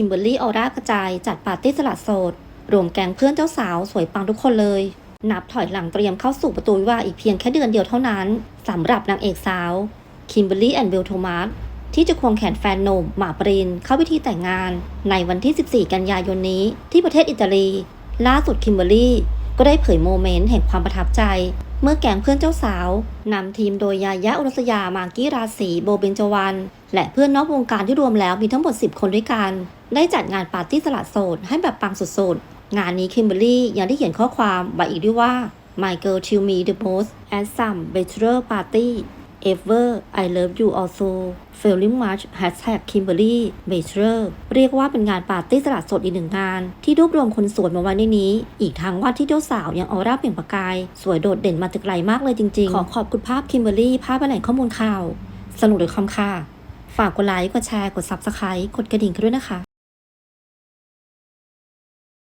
คิมเบอร์รี่ออร่ากระจาย จัดปาร์ตี้สลัดโสด รวมแก๊งเพื่อนเจ้าสาวสวยปังทุกคนเลย นับถอยหลังเตรียมเข้าสู่ประตูวิวาอีกเพียงแค่เดือนเดียวเท่านั้นสำหรับนางเอกสาวคิมเบอร์รี่แอนด์เบลโทมัสที่จะควงแขนแฟนหนุ่มหมาปริน เข้าพิธีแต่งงาน ในวันที่ 14 กันยายนนี้ ที่ประเทศอิตาลี ล่าสุดคิมเบอร์รี่ก็ได้เผยโมเมนต์แห่งความประทับใจ เมื่อแก๊งเพื่อนเจ้าสาวนำทีมโดยยายะอุรัสยามากกี้ราศีโบเบนจวัน และเพื่อนนอกวงการที่รวมแล้วมีทั้งหมด 10 คนด้วยกัน ได้จัดงานปาร์ตี้สละโสดให้แบบปังสุดๆ งานนี้คิมเบอรี่ยังได้เขียนข้อความไว้อีกด้วยว่า My girl tell me the most at some bachelor party ever I love you also feeling much hashtag Kimberly Bachelor เรียกว่าเป็นงานปาร์ตี้สละโสดอีกหนึ่งงาน ที่รวบรวมคนสวยมาไว้ในนี้ อีกทั้งว่าที่เจ้าสาวยังออร่าเปล่งประกาย สวยโดดเด่นมาจากไกลมากเลยจริงๆ ขอขอบคุณภาพคิมเบอรี่ภาพแหล่งข้อมูลข่าว สนุกเลยคำค่ะ ฝากกดไลค์กดแชร์กด Subscribe กดกระดิ่งกันด้วยนะคะ